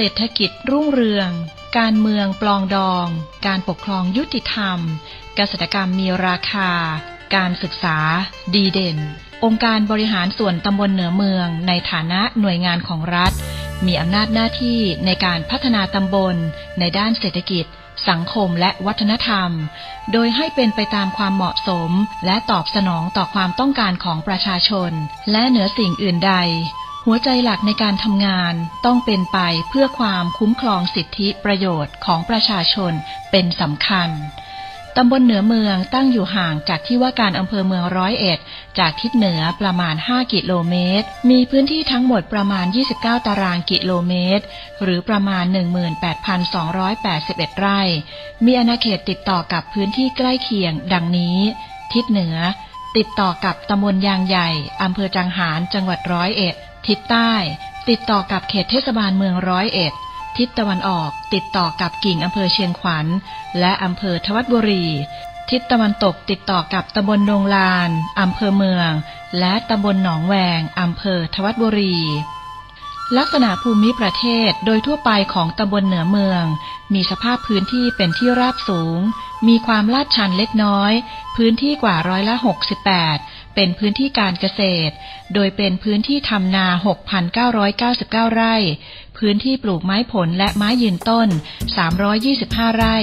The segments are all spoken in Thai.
เศรษฐกิจรุ่งเรือง การเมืองปลองดอง การปกครองยุติธรรม เกษตรกรรมมีราคา การศึกษา ดีเด่น องค์การบริหารส่วนตำบลเหนือเมือง ในฐานะหน่วยงานของรัฐ มีอำนาจหน้าที่ในการพัฒนาตำบล ในด้านเศรษฐกิจสังคมและวัฒนธรรม โดยให้เป็นไปตามความเหมาะสม และตอบสนองต่อความต้องการของประชาชน และเหนือสิ่งอื่นใด หัวใจหลักในการทำงานต้องเป็นไปเพื่อความคุ้มครองสิทธิประโยชน์ของประชาชนเป็นสำคัญตำบลเหนือเมืองตั้งอยู่ห่างจากที่ว่าการอำเภอเมืองร้อยเอ็ด จากทิศเหนือประมาณ 5 กิโลเมตร มีพื้นที่ทั้งหมดประมาณ 29 ตารางกิโลเมตร หรือประมาณ 18,281 ไร่ มีอาณาเขตติดต่อกับพื้นที่ใกล้เคียงดังนี้ ทิศเหนือ ติดต่อกับตำบลยางใหญ่อำเภอจังหารจังหวัดร้อยเอ็ด ทิศใต้ ติดต่อกับเขตเทศบาลเมืองร้อยเอ็ด ทิศตะวันออกติดต่อกับกิ่งอำเภอเชียงขวัญ และอำเภอทวัดบุรี ทิศตะวันตกติดต่อกับตำบลโนงลานอำเภอเมือง และตำบลหนองแวงอำเภอทวัดบุรี ลักษณะภูมิประเทศโดยทั่วไปของตำบลเหนือเมือง มีสภาพพื้นที่เป็นที่ราบสูง มีความลาดชันเล็กน้อย พื้นที่กว่าร้อยละ 68 เป็นพื้นที่การเกษตร โดยเป็นพื้นที่ทำนา 6,999 ไร่ พื้นที่ปลูกไม้ผลและไม้ยืนต้น 325 ไร่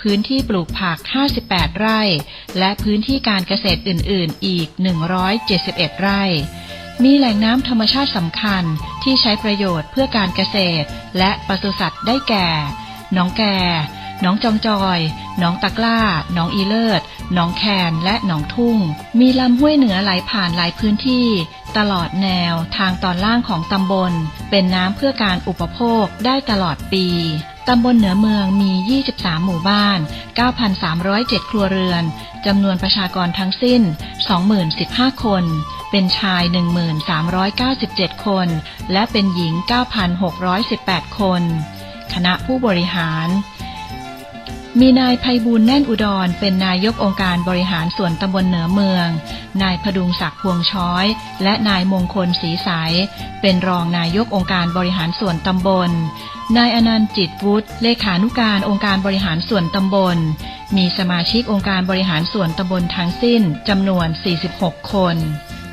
พื้นที่ปลูกผัก 58 ไร่ และพื้นที่การเกษตรอื่น ๆ อีก 171 ไร่ มีแหล่งน้ำธรรมชาติสำคัญที่ใช้ประโยชน์เพื่อการเกษตร และปศุสัตว์ได้แก่ หนองแก่ น้องจองจอยหนองตะกล้าหนองอีเลิศหนองแคนและหนองทุ่ง มีลำห้วยเหนือไหลผ่านหลายพื้นที่ ตลอดแนวทางตอนล่างของตำบล เป็นน้ำเพื่อการอุปโภคได้ตลอดปีตำบลเหนือเมืองมี 23 หมู่บ้าน 9,307 ครัวเรือน จำนวนประชากรทั้งสิ้น 20,015 คน เป็นชาย 1,397 คน และเป็นหญิง 9,618 คน คณะผู้บริหาร มีนายภัยบูลแน่นอุดร เป็นนายกองค์การบริหารส่วนตำบลเหนือเมือง นายพดุงศักดิ์พวงช้อย และนายมงคลศรีใสาย เป็นรองนายกองค์การบริหารส่วนตำบล นายอนันต์จิตวุฒิเลขานุการองค์การบริหารส่วนตำบล มีสมาชิกองค์การบริหารส่วนตำบลทั้งสิ้นจำนวน 46 คน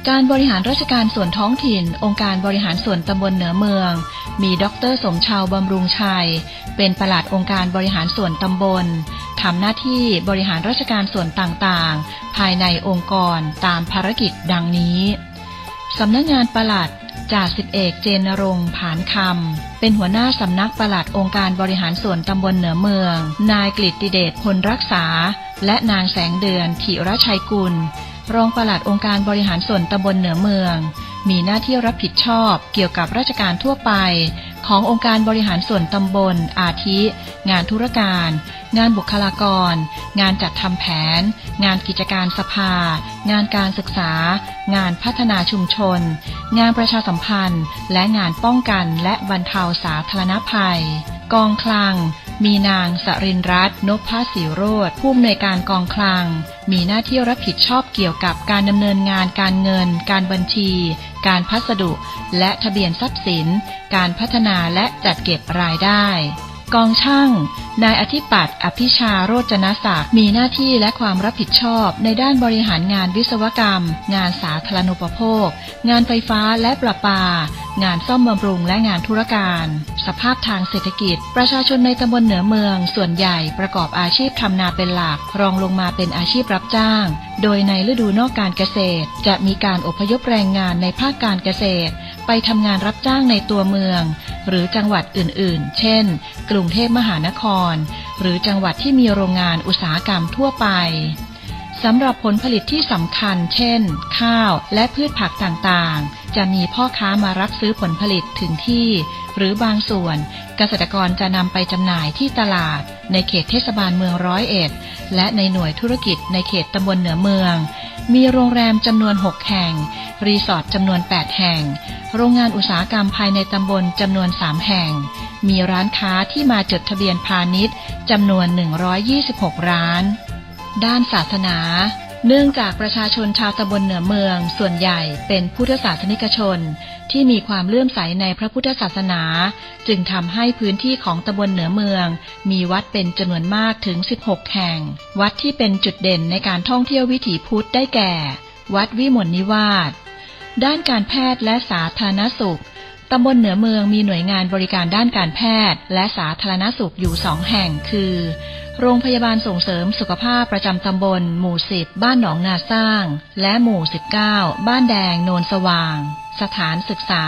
การบริหารราชการส่วนท้องถิ่น องค์การบริหารส่วนตำบลเหนือเมือง มีดรสมชาวบำรุงชัย เป็นประหลัดองค์การบริหารส่วนตำบลทำหน้าที่บริหารราชการส่วนต่างๆ ภายในองค์กรตามภารกิจดังนี้สำนักงานประหลัดจ่าสิบเอกเจนรงผานคำ เป็นหัวหน้าสำนักประหลัดองค์การบริหารส่วนตำบลเหนือเมือง นายกฤติเดชพลรักษา และนางแสงเดือนถิรชัยกุล รองปลัดองค์การบริหารส่วนตำบลเหนือเมือง มีหน้าที่รับผิดชอบเกี่ยวกับราชการทั่วไป ขององค์การบริหารส่วนตำบล อาทิ งานธุรการ งานบุคลากร งานจัดทำแผน งานกิจการสภา งานการศึกษา งานพัฒนาชุมชน งานประชาสัมพันธ์ และงานป้องกันและบรรเทาสาธารณภัย กองคลัง มีนางสรินรัตน์นพศิโรธผู้อำนวยการกองคลัง มีหน้าที่รับผิดชอบเกี่ยวกับการดำเนินงานการเงิน การบัญชี การพัสดุ และทะเบียนทรัพย์สิน การพัฒนาและจัดเก็บรายได้ กองช่าง นายอธิปัตย์อภิชาโรจนศักดิ์มีหน้าที่และความรับผิดชอบในด้านบริหารงานวิศวกรรม งานสาธารณูปโภค งานไฟฟ้าและประปา งานซ่อมบำรุงและงานธุรการ สภาพทางเศรษฐกิจ ประชาชนในตำบลเหนือเมือง ส่วนใหญ่ประกอบอาชีพทำนาเป็นหลัก รองลงมาเป็นอาชีพรับจ้าง โดยในฤดูนอกการเกษตร จะมีการอพยพแรงงานในภาคการเกษตร ไปทำงานรับจ้างในตัวเมือง หรือจังหวัดอื่นๆ เช่น กรุงเทพมหานคร หรือจังหวัดที่มีโรงงานอุตสาหกรรมทั่วไป สำหรับผลผลิตที่สำคัญ เช่น ข้าวและพืชผักต่างๆ จะมีพ่อค้ามารับซื้อผลผลิตถึงที่ หรือบางส่วนเกษตรกรจะนำไปจำหน่ายที่ตลาด ในเขตเทศบาลเมืองร้อยเอ็ด และในหน่วยธุรกิจในเขตตำบลเหนือเมือง มีโรงแรมจำนวน 6 แห่ง รีสอร์ทจำนวน 8 แห่ง โรงงานอุตสาหกรรมภายในตำบลจำนวน 3 แห่ง มีร้านค้าที่มาจดทะเบียนพาณิชย์จำนวน 126 ร้าน ด้านศาสนา เนื่องจากประชาชนชาวตำบลเหนือเมือง ส่วนใหญ่เป็นพุทธศาสนิกชน ที่มีความเลื่อมใสในพระพุทธศาสนา จึงทำให้พื้นที่ของตำบลเหนือเมือง มีวัดเป็นจำนวนมากถึง 16 แห่ง วัดที่เป็นจุดเด่นในการท่องเที่ยววิถีพุทธได้แก่ วัดวิมลนิวาสด้านการแพทย์และสาธารณสุขตำบลเหนือเมืองมีหน่วยงานบริการด้านการแพทย์ และสาธารณสุขอยู่สองแห่งคือ โรงพยาบาลส่งเสริมสุขภาพประจำตำบล หมู่10บ้านหนองนาสร้าง และหมู่ 19 บ้านแดงโนนสว่าง สถานศึกษา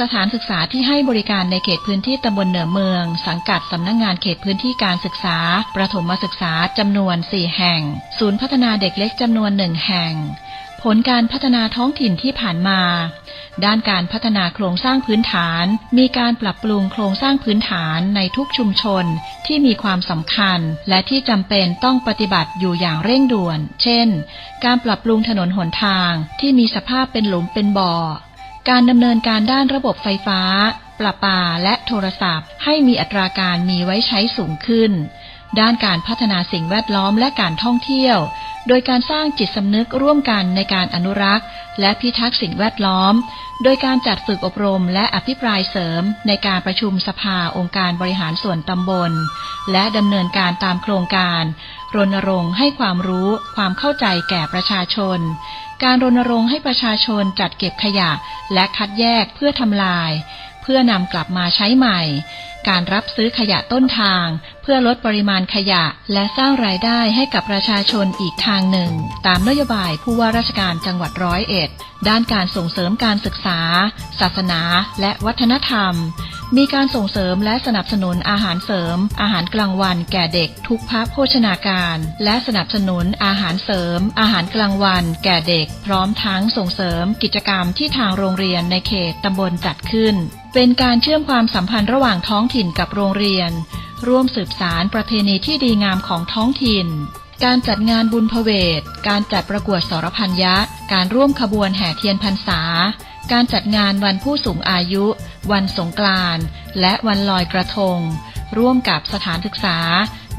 สถานศึกษาที่ให้บริการในเขตพื้นที่ตำบลเหนือเมือง สังกัดสำนักงงานเขตพื้นที่การศึกษา ประถมศึกษาจำนวน 4 แห่ง ศูนย์พัฒนาเด็กเล็กจำนวนหนึ่งแห่ง ผลการพัฒนาท้องถิ่นที่ผ่านมา ด้านการพัฒนาโครงสร้างพื้นฐาน มีการปรับปรุงโครงสร้างพื้นฐานในทุกชุมชนที่มีความสำคัญ และที่จำเป็นต้องปฏิบัติอยู่อย่างเร่งด่วน เช่น การปรับปรุงถนนหนทางที่มีสภาพเป็นหลุมเป็นบ่อ การดำเนินการด้านระบบไฟฟ้า ประปาและโทรศัพท์ ให้มีอัตราการมีไว้ใช้สูงขึ้น ด้านการพัฒนาสิ่งแวดล้อมและการท่องเที่ยว โดยการสร้างจิตสำนึกร่วมกันในการอนุรักษ์ และพิทักษ์สิ่งแวดล้อม โดยการจัดฝึกอบรมและอภิปรายเสริม ในการประชุมสภาองค์การบริหารส่วนตำบล และดำเนินการตามโครงการ รณรงค์ให้ความรู้ความเข้าใจแก่ประชาชน การรณรงค์ให้ประชาชนจัดเก็บขยะ และคัดแยกเพื่อทำลาย เพื่อนำกลับมาใช้ใหม่การรับซื้อขยะต้นทาง พื่อลดปริมาณขยะ และสร้างรายได้ให้กับประชาชนอีกทางหนึ่ง ตามนโยบายผู้ว่าราชการจังหวัดร้อยเอ็ด ด้านการส่งเสริมการศึกษา ศาสนา และวัฒนธรรม มีการส่งเสริมและสนับสนุนอาหารเสริม อาหารกลางวันแก่เด็กทุกภาคโภชนาการ และสนับสนุนอาหารเสริม อาหารกลางวัน แก่เด็ก พร้อมทั้งส่งเสริมกิจกรรมที่ทางโรงเรียนในเขตตำบลจัดขึ้น เป็นการเชื่อมความสัมพันธ์ระหว่างท้องถิ่นกับโรงเรียน ร่วมสืบสารประเพณีที่ดีงามของท้องถิ่น การจัดงานบุญพเวท การจัดประกวดสรพันยะการร่วมขบวนแห่เทียนพรรษา การจัดงานวันผู้สูงอายุ วันสงกรานต์และวันลอยกระทง ร่วมกับสถานศึกษา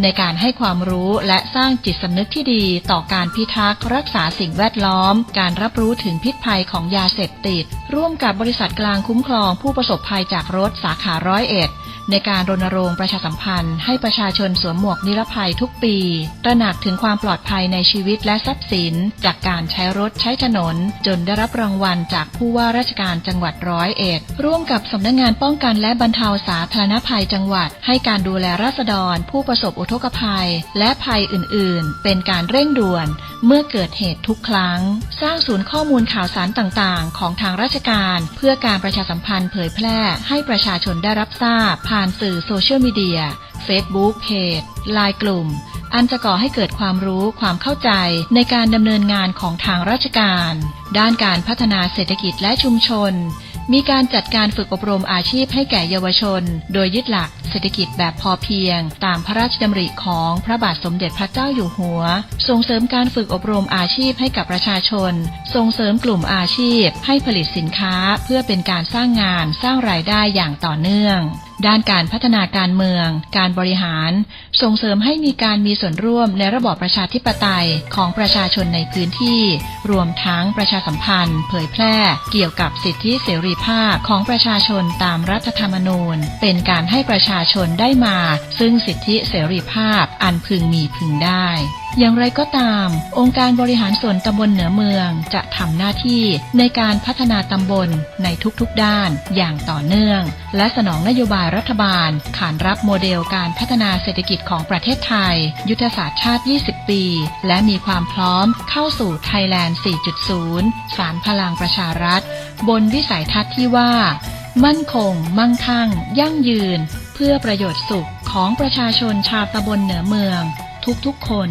ในการให้ความรู้และสร้างจิตสำนึกที่ดีต่อการพิทักษ์รักษาสิ่งแวดล้อม การรับรู้ถึงพิษภัยของยาเสพติด ร่วมกับบริษัทกลางคุ้มครองผู้ประสบภัยจากรถสาขาร้อยเอ็ด ในการรณรงค์ประชาสัมพันธ์ให้ประชาชนสวมหมวกนิรภัยทุกปี ตระหนักถึงความปลอดภัยในชีวิตและทรัพย์สิน จากการใช้รถใช้ถนน จนได้รับรางวัลจากผู้ว่าราชการจังหวัดร้อยเอ็ดร่วมกับสำนักงงานป้องกันและบรรเทาสาธารณภัยจังหวัด ให้การดูแลราษฎร ผู้ประสบอุทกภัย และภัยอื่น ๆ เป็นการเร่งด่วน เมื่อเกิดเหตุทุกครั้ง สร้างศูนย์ข้อมูลข่าวสารต่างๆ ของทางราชการ เพื่อการประชาสัมพันธ์เผยแพร่ให้ประชาชนได้รับทราบ ผ่านสื่อโซเชียลมีเดีย Facebook เพจไลน์กลุ่ม อันจะก่อให้เกิดความรู้ความเข้าใจในการดำเนินงานของทางราชการ ด้านการพัฒนาเศรษฐกิจและชุมชน มีการจัดการฝึกอบรมอาชีพให้แก่เยาวชน โดยยึดหลักเศรษฐกิจแบบพอเพียง ตามพระราชดำริของพระบาทสมเด็จพระเจ้าอยู่หัว ส่งเสริมการฝึกอบรมอาชีพให้กับประชาชน ส่งเสริมกลุ่มอาชีพ ให้ผลิตสินค้าเพื่อเป็นการสร้างงานสร้างรายได้อย่างต่อเนื่อง ด้านการพัฒนาการเมือง การบริหาร ส่งเสริมให้มีการมีส่วนร่วมในระบอบประชาธิปไตยของประชาชนในพื้นที่ รวมทั้งประชาสัมพันธ์ เผยแพร่เกี่ยวกับสิทธิเสรีภาพของประชาชนตามรัฐธรรมนูญ เป็นการให้ประชาชนได้มา ซึ่งสิทธิเสรีภาพอันพึงมีพึงได้อย่างไรก็ตาม องค์การบริหารส่วนตำบลเหนือเมืองจะทำหน้าที่ในการพัฒนาตำบลในทุกๆด้านอย่างต่อเนื่อง และสนองนโยบายรัฐบาล ขานรับโมเดลการพัฒนาเศรษฐกิจของประเทศไทย ยุทธศาสตร์ชาติ 20 ปี และมีความพร้อมเข้าสู่ไทยแลนด์ 4.0 สารพลังประชารัฐ บนวิสัยทัศน์ที่ว่า มั่นคง มั่งคั่ง ยั่งยืน เพื่อประโยชน์สุขของประชาชนชาวตำบลเหนือเมือง ทุกๆคน